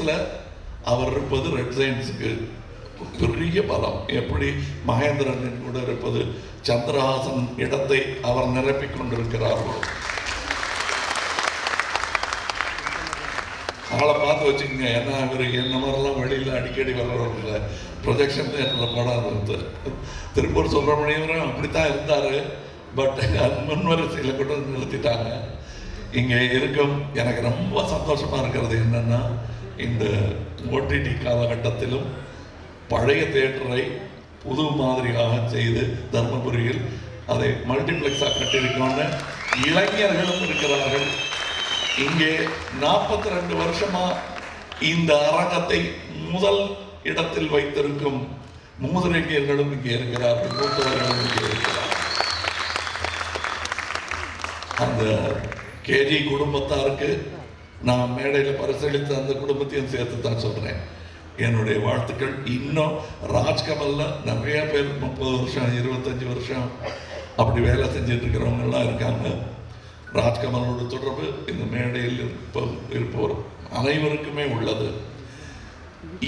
சயின்ஸில் அவர் இருப்பது ரெட் சயின்ஸுக்கு பெரிய பலம். எப்படி மகேந்திரன் கூட இருப்பது சந்திரஹாசன் இடத்தை அவர் நிரப்பிக் கொண்டிருக்கிறார்களோ. அவளை பார்த்து வச்சுக்கோங்க ஏன்னா இவர் என்ன மாதிரிலாம் வெளியில் அடிக்கடி வர்றவர் ப்ரொஜெக்ஷன் தேட்டரில் படம் இருந்து திருப்பூர் சுப்பிரமணியவரும் அப்படி தான் இருந்தார். பட் முன்வரிசையில் கொண்டு வந்து நிறுத்திட்டாங்க. இங்கே இருக்கும் எனக்கு ரொம்ப சந்தோஷமாக இருக்கிறது என்னென்னா இந்த ஓடிடி காலகட்டத்திலும் பழைய தேட்டரை புது மாதிரியாக செய்து தர்மபுரியில் அதை மல்டிப்ளெக்ஸாக கட்டியிருக்கோன்னு இளைஞர்களும் இருக்கிறார்கள். இங்கே நாற்பத்தி ரெண்டு வருஷமாக இந்த அரங்கத்தை முதல் இடத்தில் வைத்திருக்கும் மூதுரைஞர்களும் இங்கே இருக்கிறார்கள் மூத்தவர்களும் இங்கே இருக்கிறார்கள். அந்த கேஜி குடும்பத்தாருக்கு நான் மேடையில் பரிசளித்த அந்த குடும்பத்தையும் சேர்த்து தான் சொல்கிறேன் என்னுடைய வாழ்த்துக்கள். இன்னும் ராஜ்கமலில் நிறைய பேர் முப்பது வருஷம் இருபத்தஞ்சி வருஷம் அப்படி வேலை செஞ்சுட்டு இருக்கிறவங்க எல்லாம் இருக்காங்க. ராஜ்கமலோட தொடர்பு இந்த மேடையில் இருப்ப இருப்பவர் அனைவருக்குமே உள்ளது.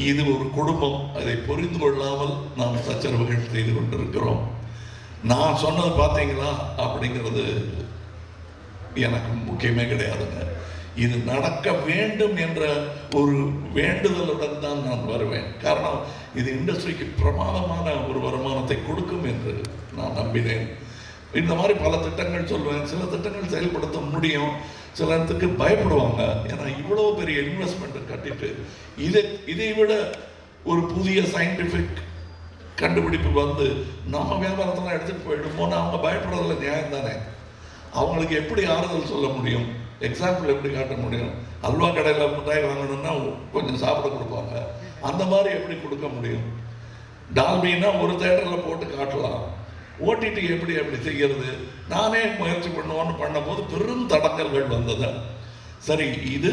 இது ஒரு குடும்பம். அதை புரிந்து கொள்ளாமல் நாம் சச்சரவுகள் செய்து கொண்டிருக்கிறோம். நான் சொன்னது பார்த்தீங்களா அப்படிங்கிறது எனக்கு முக்கியமே கிடையாதுங்க. இது நடக்க வேண்டும் என்ற ஒரு வேண்டுதலுடன் தான் நான் வருவேன். காரணம் இது இண்டஸ்ட்ரிக்கு பிரமாதமான ஒரு வருமானத்தை கொடுக்கும் என்று நான் நம்பினேன். இந்த மாதிரி பல திட்டங்கள் சொல்வேன். சில திட்டங்கள் செயல்படுத்த முடியும். சில இடத்துக்கு பயப்படுவாங்க. ஏன்னா இவ்வளோ பெரிய இன்வெஸ்ட்மெண்ட்டை கட்டிட்டு இதை இதை விட ஒரு புதிய சயின்டிஃபிக் கண்டுபிடிப்பு வந்து நம்ம வியாபாரத்தெல்லாம் எடுத்துகிட்டு போயிடுமோன்னு அவங்க பயப்படுறதுல நியாயம் தானே அவங்களுக்கு எப்படி ஆறுதல் சொல்ல முடியும்? எக்ஸாம்பிள் எப்படி காட்ட முடியும்? அல்வா கடையில் மிட்டாய் வாங்கணும்னா கொஞ்சம் சாப்பிட கொடுப்பாங்க. அந்த மாதிரி எப்படி கொடுக்க முடியும்? டால்பின்னா ஒரு தேட்டரில் போட்டு காட்டலாம். ஓடிடி எப்படி எப்படி செய்கிறது நானே முயற்சி பண்ணுவோன்னு பண்ணும்போது பெரும் தடங்கல்கள் வந்தது. சரி இது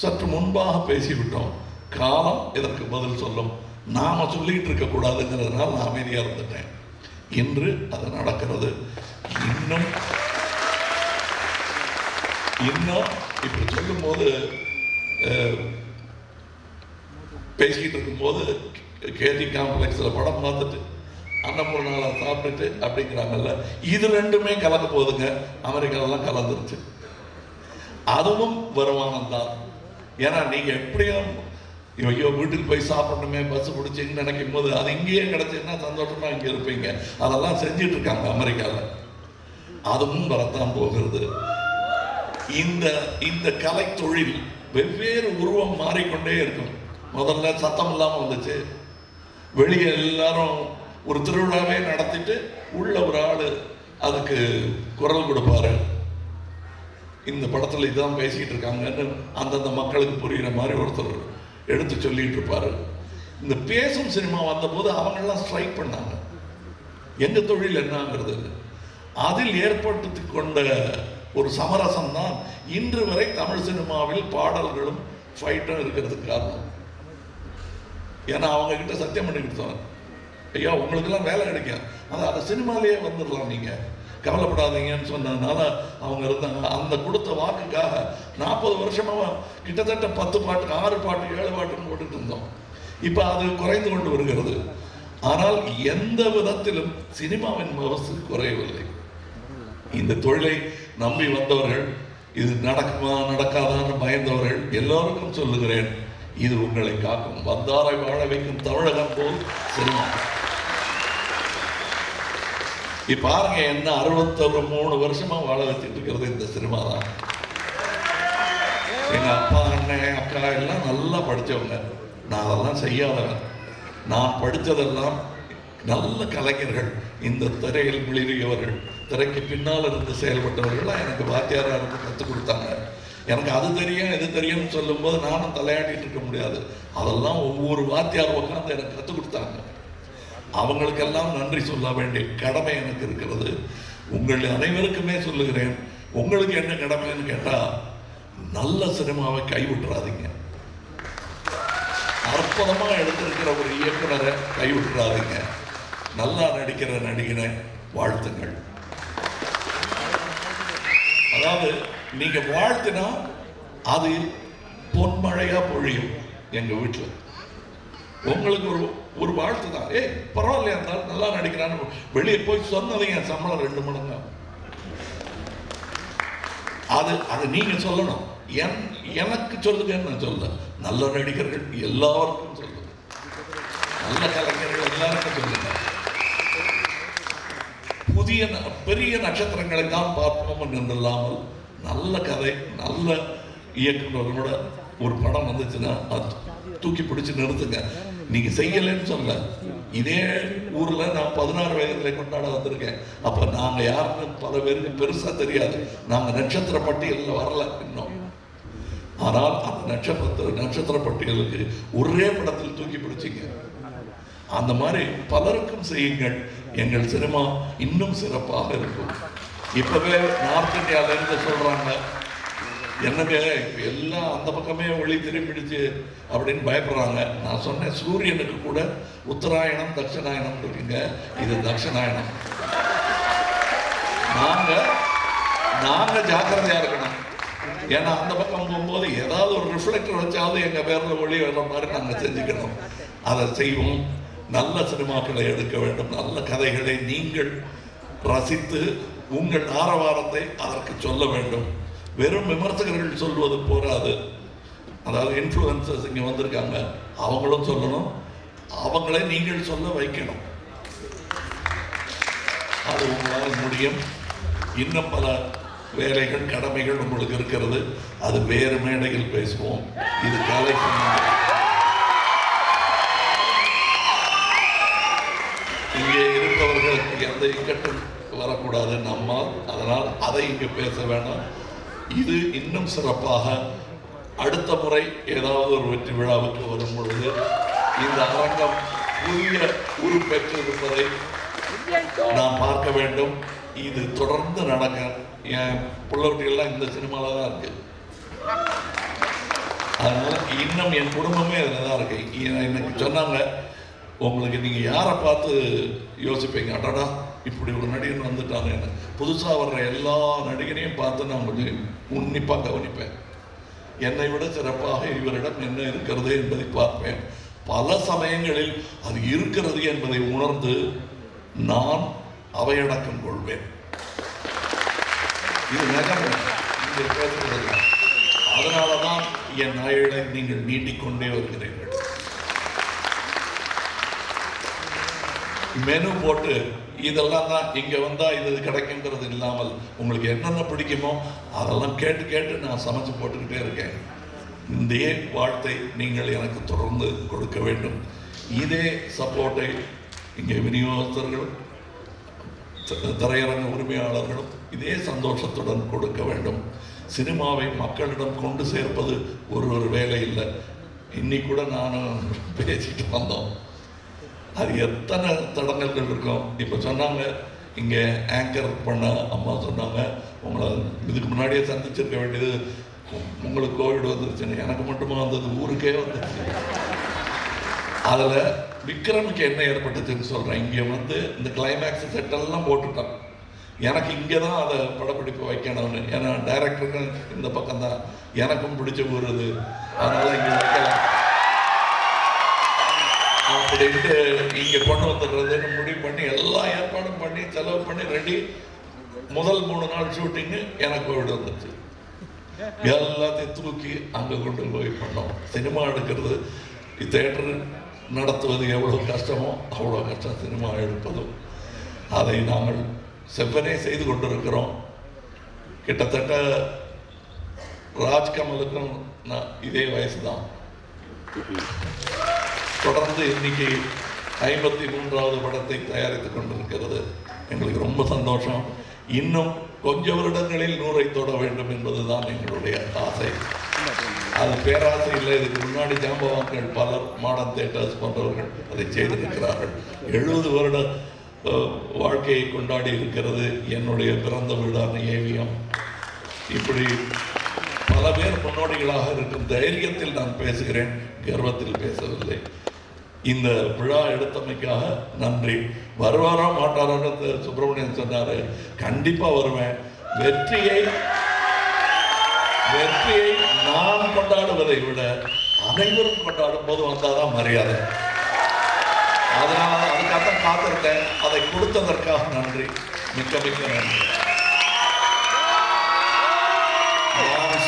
சற்று முன்பாக பேசிவிட்டோம். காலம் இதற்கு பதில் சொல்லும். நாம் சொல்லிகிட்டு இருக்கக்கூடாதுங்கிறதுனால நான் அமைதியாக இருந்துட்டேன். இன்று அது நடக்கிறது. இன்னும் இன்னும் இப்படி சொல்லும்போது அஹ், பேசிக்கிட்டு இருக்கும்போது கேஜி காம்ப்ளெக்ஸில் படம் பார்த்துட்டு அன்னபூர்ணாவை சாப்பிட்டுட்டு அப்படிங்கிறாங்கல்ல இது ரெண்டுமே கலக்க போகுதுங்க அமெரிக்காலெலாம் கலந்துருச்சு. அதுவும் வருமானம் தான். ஏன்னா நீங்கள் எப்படியும் ஐயோ வீட்டுக்கு போய் சாப்பிடணுமே பஸ் பிடிச்சிங்கன்னு நினைக்கும் போது அது இங்கேயே கிடைச்சுன்னா சந்தோஷமாக இங்கே இருப்பீங்க. அதெல்லாம் செஞ்சிட்ருக்காங்க அமெரிக்காவில் அதுவும் வரத்தான் போகிறது. இந்த இந்த கலை தொழில் வெவ்வேறு உருவம் மாறிக்கொண்டே இருக்கும். முதல்ல சத்தம் இல்லாமல் வந்துச்சு. வெளியே எல்லாரும் ஒரு திருவிழாவே நடத்திட்டு உள்ள ஒரு ஆள் அதுக்கு குரல் கொடுப்பாரு. இந்த படத்தில் இதான் பேசிக்கிட்டு இருக்காங்கன்னு அந்தந்த மக்களுக்கு புரிகிற மாதிரி ஒருத்தர் எடுத்து சொல்லிட்டு இருப்பாரு. இந்த பேசும் சினிமா வந்தபோது அவங்கெல்லாம் ஸ்ட்ரைக் பண்ணாங்க. எங்கள் தொழில் என்னங்கிறது. அதில் ஏற்பட்டு கொண்ட ஒரு சமரசம் தான் இன்று வரை தமிழ் சினிமாவில் பாடல்களும் ஃபைட்டும் இருக்கிறதுக்கு காரணம். ஏன்னா அவங்க கிட்ட சத்தியம் பண்ணி கொடுத்தோம் ஐயா உங்களுக்கெல்லாம் வேலை கிடைக்கும். அது அந்த சினிமாலேயே வந்துடலாம் நீங்க. கவலைப்படாதீங்கன்னு சொன்னதுனால அவங்க இருந்தாங்க. அந்த கொடுத்த வாக்குக்காக நாற்பது வருஷமாக கிட்டத்தட்ட பத்து பாட்டு ஆறு பாட்டு ஏழு பாட்டுன்னு போட்டுட்டு இருந்தோம். இப்போ அது குறைந்து கொண்டு வருகிறது. ஆனால் எந்த விதத்திலும் சினிமாவின் மகசு குறையவில்லை. இந்த தொழிலை நம்பி வந்தவர்கள் இது நடக்குமா நடக்காதான்னு பயந்தவர்கள் எல்லோருக்கும் சொல்லுகிறேன். இது உங்களை காக்கும். வந்தாரை வாழ வைக்கும் தமிழகம் போல் சினிமா. இப்ப பாருங்க என்ன அறுபத்தொரு மூணு வருஷமா வாழ வச்சுட்டு இருக்கிறது இந்த சினிமா தான். எங்க அப்பா அண்ணன் அக்கா எல்லாம் நல்லா படிச்சவங்க. நான் அதெல்லாம் செய்யாதவன். நான் படித்ததெல்லாம் நல்ல கலைஞர்கள். இந்த திரையில் மிளிரியவர்கள் திரைக்கு பின்னால் இருந்து செயல்பட்டவர்கள்லாம் எனக்கு வாத்தியாராக இருந்து கற்றுக் கொடுத்தாங்க. எனக்கு அது தெரியும் இது தெரியும்னு சொல்லும்போது நானும் தலையாடிட்டு இருக்க முடியாது. அதெல்லாம் ஒவ்வொரு வாத்தியார் உட்காந்து எனக்கு கற்றுக் கொடுத்தாங்க. அவங்களுக்கெல்லாம் நன்றி சொல்ல வேண்டிய கடமை எனக்கு இருக்கிறது. உங்கள் அனைவருக்குமே சொல்லுகிறேன் உங்களுக்கு என்ன கடமைன்னு கேட்டால் நல்ல சினிமாவை கைவிட்டுறாதீங்க. அற்புதமாக எடுத்திருக்கிற ஒரு இயக்குனரை கைவிட்டுறாதீங்க. நல்லா நடிக்கிற நடிகனை வாழ்த்துங்கள். அதாவது நீங்க வாழ்த்தினா அது பொன்மழையா பொழியும் எங்க வீட்டுல உங்களுக்கு ஒரு ஒரு வாழ்த்து தான். ஏய் பரவாயில்லையா இருந்தாலும் நல்லா நடிக்கிறான்னு வெளியே போய் சொன்னது என் சம்பளம் ரெண்டு மடங்கு. அது அது நீங்க சொல்லணும். என் எனக்கு சொல்லுங்கன்னு நான் சொல்ல நல்ல நடிகர்கள் எல்லாருக்கும் சொல்லுங்க. நல்ல கலை எல்லாருக்கும் சொல்லுங்க புதிய பெரிய நட்சத்திரங்களை தான் பார்ப்போம் என்றில்லாமல் நல்ல கதை நல்ல இயக்குநர்களோட ஒரு படம் வந்துச்சுன்னா அது தூக்கி பிடிச்சு நிறுத்துங்க. நீங்க செய்யலைன்னு சொல்ல. இதே ஊர்ல நான் பதினாறு வயதுல கொண்டாட வந்திருக்கேன். அப்ப நாங்க யாருன்னு பல பேருக்கு பெருசா தெரியாது. நாங்க நட்சத்திர பட்டியலில் வரல இன்னும். ஆனால் அந்த நட்சத்திர நட்சத்திர பட்டியலுக்கு ஒரே படத்தில் தூக்கி பிடிச்சிங்க. அந்த மாதிரி பலருக்கும் செய்யுங்கள். எங்கள் சினிமா இன்னும் சிறப்பாக இருக்கும். இப்பவே நார்த் இந்தியால இருந்து சொல்றாங்க என்னங்க இப்ப எல்லாம் அந்த பக்கமே ஒளி திரும்பிடுச்சு அப்படின்னு பயப்படுறாங்க. நான் சொன்னேன் சூரியனுக்கு கூட உத்தராயணம் தட்சிணாயணம் இருக்குங்க. இது தட்சிணாயணம். நாங்க நாங்க ஜாக்கிரதையா இருக்கணும். ஏன்னா அந்த பக்கம் போகும்போது ஏதாவது ஒரு ரிஃப்ளெக்டர் வச்சாவது எங்க பேர்ல ஒளி வர்ற மாதிரி நாங்க செஞ்சுக்கணும். அதை செய்வோம். நல்ல சினிமாக்களை எடுக்க வேண்டும். நல்ல கதைகளை நீங்கள் ரசித்து உங்கள் ஆரவாரத்தை அதற்கு சொல்ல வேண்டும். வெறும் விமர்சகர்கள் சொல்வது போராது. அதாவது இன்ஃப்ளூயன்சர்ஸ் இங்கே வந்திருக்காங்க. அவங்களும் சொல்லணும். அவங்களே நீங்கள் சொல்ல வைக்கணும். அது உங்களால் முடியும். இன்னும் பல வேலைகள் கடமைகள் உங்களுக்கு இருக்கிறது. அது வேறு மேடையில் பேசுவோம். இது காலை சம்பந்தம். இங்கே இருப்பவர்களுக்கு இக்கட்டும் வரக்கூடாது நம்மால். அதனால் அதை இங்கே பேச வேண்டாம். இது இன்னும் சிறப்பாக அடுத்த முறை ஏதாவது ஒரு வெற்றி விழாவுக்கு வரும் பொழுது இந்த அரங்கம் புதிய உருப்பெற்றிருப்பதை நாம் பார்க்க வேண்டும். இது தொடர்ந்து நடக்க என் பிள்ளைகுட்டிகள்லாம் இந்த சினிமாவில் தான் இருக்கு. அதனால இன்னும் என் குடும்பமே அதில் தான் இருக்கு. எனக்கு சொன்னாங்க உங்களுக்கு நீங்க யாரை பார்த்து யோசிப்பீங்க? அடடா இப்படி ஒரு நடிகன் என்ன? புதுசாக வர்ற எல்லா நடிகனையும் பார்த்து நான் கொஞ்சம் உன்னிப்பாக கவனிப்பேன். என்னை விட சிறப்பாக இவரிடம் என்ன இருக்கிறது என்பதை பார்ப்பேன். பல சமயங்களில் அது இருக்கிறது என்பதை உணர்ந்து நான் அவையடக்கம் கொள்வேன். இது நகம் இங்கே பேசுகிறது. அதனால தான் என் நாயலை நீங்கள் நீட்டிக்கொண்டே வருகிறீர்கள். மெனு போட்டு இதெல்லாம் தான் இங்கே வந்தால் இது கிடைக்குங்கிறது இல்லாமல் உங்களுக்கு என்னென்ன பிடிக்குமோ அதெல்லாம் கேட்டு கேட்டு நான் சமைச்சு போட்டுக்கிட்டே இருக்கேன். இதே வாழ்த்தை நீங்கள் எனக்கு தொடர்ந்து கொடுக்க வேண்டும். இதே சப்போர்ட்டை இங்கே விநியோகஸ்தர்களும் திரையரங்க உரிமையாளர்களும் இதே சந்தோஷத்துடன் கொடுக்க வேண்டும். சினிமாவை மக்களிடம் கொண்டு சேர்ப்பது ஒரு ஒரு வேலை இல்லை இன்னி கூட நானும் பேசிட்டு வந்தோம். அது எத்தனை தடங்கல்கள் இருக்கும்? இப்போ சொன்னாங்க இங்கே ஆங்கர் பண்ண அம்மா சொன்னாங்க உங்களை இதுக்கு முன்னாடியே சந்திச்சிருக்க வேண்டியது உங்களுக்கு கோவிட் வந்துருச்சுன்னு. எனக்கு மட்டுமா வந்தது? ஊருக்கே வந்துருச்சு. அதில் விக்ரமுக்கு என்ன ஏற்பட்டுச்சுன்னு சொல்கிறேன் இங்கே வந்து இந்த கிளைமேக்ஸ் செட்டெல்லாம் போட்டுட்டான். எனக்கு இங்கே தான் அதை படப்பிடிப்பு வைக்கணும்னு. ஏன்னா டைரக்டருக்கும் இந்த பக்கம் தான் எனக்கும் பிடிச்ச ஊர் இது அதனால் இங்கே வைக்கலாம். அப்படின்ட்டு இங்கே கொண்டு வந்துடுறதுன்னு முடிவு பண்ணி எல்லா ஏற்பாடும் பண்ணி செலவு பண்ணி ரெடி முதல் மூணு நாள் ஷூட்டிங்கு எனக்கு வீடு வந்துச்சு. எல்லாத்தையும் தூக்கி அங்கே கொண்டு போய் பண்ணோம். சினிமா எடுக்கிறது தேட்டர் நடத்துவது எவ்வளோ கஷ்டமோ அவ்வளோ கஷ்டம் சினிமா எடுப்பதும். அதை நாங்கள் செவ்வனே செய்து கொண்டிருக்கிறோம். கிட்டத்தட்ட ராஜ்கமலுக்கும் நான் இதே வயசு தான் தொடர்ந்து இன்னைக்கு ஐம்பத்தி மூன்றாவது படத்தை தயாரித்துக் கொண்டிருக்கிறது. எங்களுக்கு ரொம்ப சந்தோஷம். இன்னும் கொஞ்ச வருடங்களில் நூறை தொட வேண்டும் என்பதுதான் எங்களுடைய ஆசை. அது பேராசை இல்லை. இதுக்கு முன்னாடி ஜாம்பவான்கள் பலர் மாடர்ன் தேட்டர்ஸ் போன்றவர்கள் அதை செய்திருக்கிறார்கள். எழுபது வருட வாழ்க்கையை கொண்டாடி இருக்கிறது என்னுடைய பிறந்த வீடான ஏவியம் இப்படி பல பேர் முன்னோடிகளாக இருக்கும் தைரியத்தில் நான் பேசுகிறேன் கர்வத்தில் பேசவில்லை. இந்த விழா எடுத்தமைக்காக நன்றி. வருவாரா மாட்டாரான்னு சுப்பிரமணியன் சொன்னாரு. கண்டிப்பா வருவேன். வெற்றியை வெற்றியை நான் கொண்டாடுவதை விட அனைவரும் கொண்டாடும் போது வந்தாதான் மரியாதை. அதனால அதுக்காகத்தான் காத்திருக்கேன் அதை கொடுத்ததற்காக நன்றி. மிக்க மிக்க நன்றி.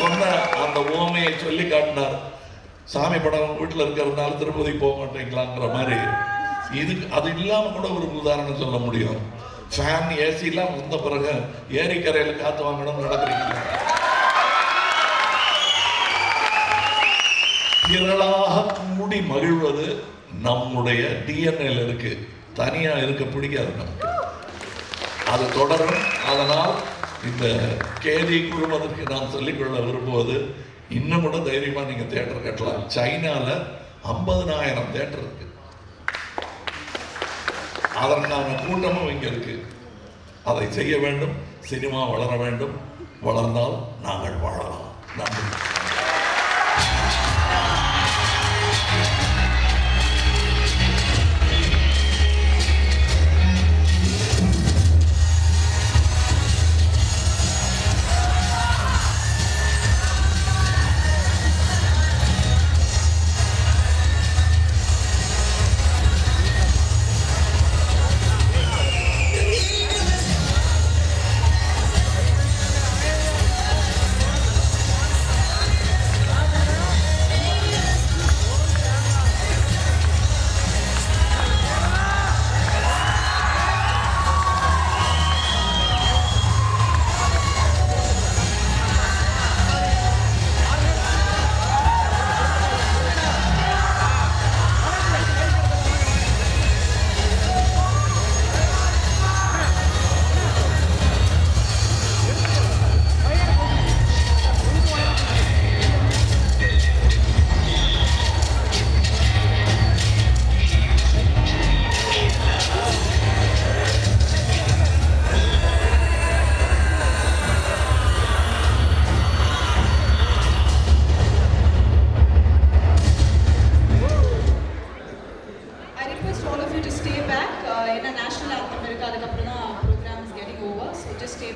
நான் சொன்ன அந்த ஓமையை சொல்லி காட்டினார். சாமி படம் வீட்டில் இருக்கிறதுனால திருப்பதி போக மாட்டேங்களாங்கிற மாதிரி. இது அது இல்லாம கூட ஒரு உதாரணம் சொல்ல முடியும். ஃபேன் ஏசிலாம் வந்த பிறகு ஏரிக்கரையில் காற்று வாங்கணும்னு நடக்கிறீங்க. திரளாக கூடி மகிழ்வது நம்முடைய டிஎன்ஏல இருக்கு. தனியா இருக்க பிடிக்காது நமக்கு. அது தொடரும். அதனால் இந்த கேதி குழுமதற்கு நான் சொல்லிக்கொள்ள விரும்புவது இன்னும் கூட தைரியமாக நீங்கள் தேட்டர் கட்டலாம். சைனால ஐம்பதனாயிரம் தேட்டர் இருக்கு. அதற்கான கூட்டமும் இங்கே இருக்கு. அதை செய்ய வேண்டும் சினிமா வளர வேண்டும். வளர்ந்தால் நாங்கள் வாழலாம். நன்றி.